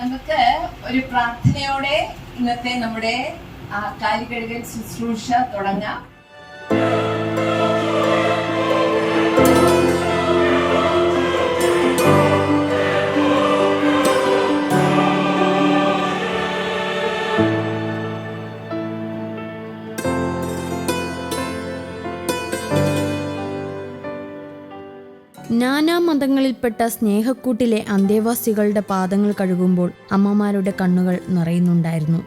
നമുക്ക് ഒരു പ്രാർത്ഥനയോടെ ഇന്നത്തെ നമ്മുടെ കാലികഴുകൽ ശുശ്രൂഷ തുടങ്ങാം. നാനാമതങ്ങളിൽപ്പെട്ട സ്നേഹക്കൂട്ടിലെ അന്തേവാസികളുടെ പാദങ്ങൾ കഴുകുമ്പോൾ അമ്മമാരുടെ കണ്ണുകൾ നിറയുന്നുണ്ടായിരുന്നു.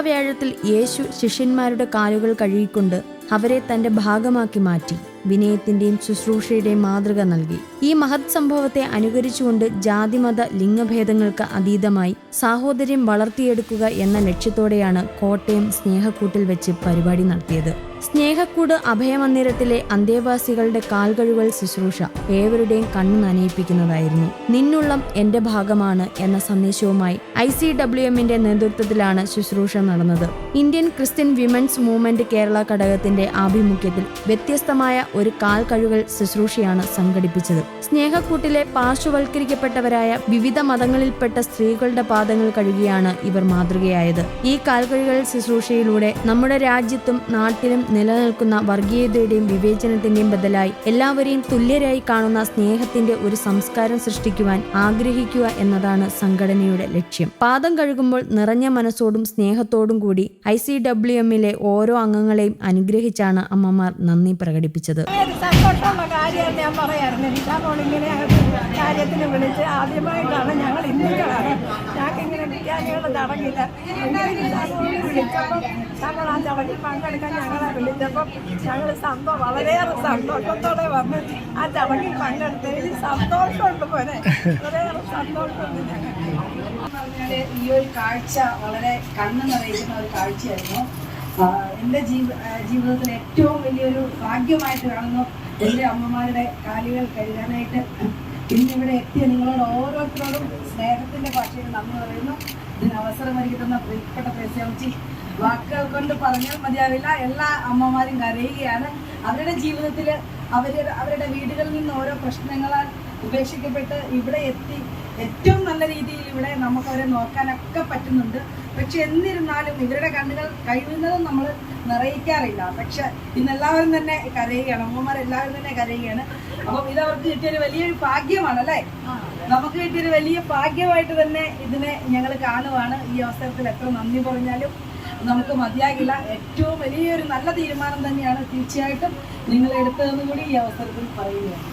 വ്യാഴത്തിൽ യേശു ശിഷ്യന്മാരുടെ കാലുകൾ കഴുകിക്കൊണ്ട് അവരെ തന്റെ ഭാഗമാക്കി മാറ്റി. വിനയത്തിന്റെയും ശുശ്രൂഷയുടെയും മാതൃക നൽകി. ഈ മഹത് സംഭവത്തെ അനുകരിച്ചുകൊണ്ട് ജാതിമത ലിംഗഭേദങ്ങൾക്ക് അതീതമായി സാഹോദര്യം വളർത്തിയെടുക്കുക എന്ന ലക്ഷ്യത്തോടെയാണ് കോട്ടയം സ്നേഹക്കൂട്ടിൽ വെച്ച് പരിപാടി നടത്തിയത്. സ്നേഹക്കൂട് അഭയമന്ദിരത്തിലെ അന്തേവാസികളുടെ കാൽകഴുകൾ ശുശ്രൂഷ ഏവരുടെയും കണ്ണു നനയിപ്പിക്കുന്നതായിരുന്നു. നിന്നുള്ളം എന്റെ ഭാഗമാണ് എന്ന സന്ദേശവുമായി ഐ സി ഡബ്ല്യു എമ്മിന്റെ നേതൃത്വത്തിലാണ് ശുശ്രൂഷ നടന്നത്. Indian Christian women's movement Kerala ഘടകത്തിന്റെ ആഭിമുഖ്യത്തിൽ വ്യത്യസ്തമായ ഒരു കാൽ കഴുകൽ ശുശ്രൂഷയാണ് സംഘടിപ്പിച്ചത്. സ്നേഹക്കൂട്ടിലെ പാർശ്വവൽക്കരിക്കപ്പെട്ടവരായ വിവിധ മതങ്ങളിൽപ്പെട്ട സ്ത്രീകളുടെ പാദങ്ങൾ കഴുകിയാണ് ഇവർ മാതൃകയായത്. ഈ കാൽകഴുകൾ ശുശ്രൂഷയിലൂടെ നമ്മുടെ രാജ്യത്തും നാട്ടിലും നിലനിൽക്കുന്ന വർഗീയതയുടെയും വിവേചനത്തിന്റെയും ബദലായി എല്ലാവരെയും തുല്യരായി കാണുന്ന സ്നേഹത്തിന്റെ ഒരു സംസ്കാരം സൃഷ്ടിക്കുവാൻ ആഗ്രഹിക്കുക എന്നതാണ് സംഘടനയുടെ ലക്ഷ്യം. പാദം കഴുകുമ്പോൾ നിറഞ്ഞ മനസ്സോടും സ്നേഹത്തോടും കൂടി ഐ സി ഡബ്ല്യു എമ്മിലെ ഓരോ അംഗങ്ങളെയും അനുഗ്രഹിച്ചാണ് അമ്മമാർ നന്ദി പ്രകടിപ്പിച്ചത്. കാര്യത്തിന് വിളിച്ച് ആദ്യമായിട്ടാണ് ഞങ്ങൾ ഹിന്ദുക്കളാണ് നിഷാമോൾ വിളിച്ചപ്പം ഞങ്ങൾ ആ ചടങ്ങിൽ പങ്കെടുക്കാൻ ഞങ്ങളെ വിളിച്ചപ്പം ഞങ്ങൾ സന്തോ വളരെയേറെ സന്തോഷത്തോടെ വന്ന് ആ ചടങ്ങിൽ പങ്കെടുത്തതിൽ സന്തോഷമുണ്ട് പോലെ വളരെയേറെ സന്തോഷമുണ്ട് ഈ ഒരു കാഴ്ച വളരെ കണ്ണു നിറയുന്ന ഒരു കാഴ്ചയായിരുന്നു. എന്റെ ജീവ ജീവിതത്തിൽ ഏറ്റവും വലിയൊരു ഭാഗ്യമായിട്ട് കാണുന്നു എന്റെ അമ്മമാരുടെ കാലുകൾ കഴുകാനായിട്ട്. ഇന്നിവിടെ എത്തിയ നിങ്ങളോട് ഓരോരുത്തരോടും സ്നേഹത്തിന്റെ ഭാഷയിൽ നന്ദി പറയുന്നു. ഇതിന് അവസരം ഒരുക്കുന്ന പ്രിയപ്പെട്ട പ്രേസ്യാമിച്ചി വാക്കുകൾ കൊണ്ട് പറഞ്ഞാൽ മതിയാവില്ല. എല്ലാ അമ്മമാരും കരയുകയാണ്. അവരുടെ ജീവിതത്തിൽ അവരുടെ അവരുടെ വീടുകളിൽ നിന്ന് ഓരോ പ്രശ്നങ്ങളാൽ ഉപേക്ഷിക്കപ്പെട്ട് ഇവിടെ എത്തി ഏറ്റവും നല്ല രീതിയിൽ ഇവിടെ നമുക്ക് അവരെ നോക്കാനൊക്കെ പറ്റുന്നുണ്ട്. പക്ഷെ എന്നിരുന്നാലും ഇവരുടെ കണ്ണുകൾ കഴിയുന്നതും നമ്മൾ നിറയിക്കാറില്ല. പക്ഷെ ഇന്നെല്ലാവരും തന്നെ കരയുകയാണ്. അമ്മമാർ എല്ലാവരും തന്നെ കരയുകയാണ്. അപ്പം ഇത് അവർക്ക് കിട്ടിയൊരു വലിയൊരു ഭാഗ്യമാണ് അല്ലേ നമുക്ക് കിട്ടിയൊരു വലിയ ഭാഗ്യമായിട്ട് തന്നെ ഇതിനെ ഞങ്ങൾ കാണുവാണ്. ഈ അവസരത്തിൽ എത്ര നന്ദി പറഞ്ഞാലും നമുക്ക് മതിയാകില്ല. ഏറ്റവും വലിയൊരു നല്ല തീരുമാനം തന്നെയാണ് തീർച്ചയായിട്ടും നിങ്ങൾ എടുത്തതെന്ന് കൂടി ഈ അവസരത്തിൽ പറയുകയാണ്.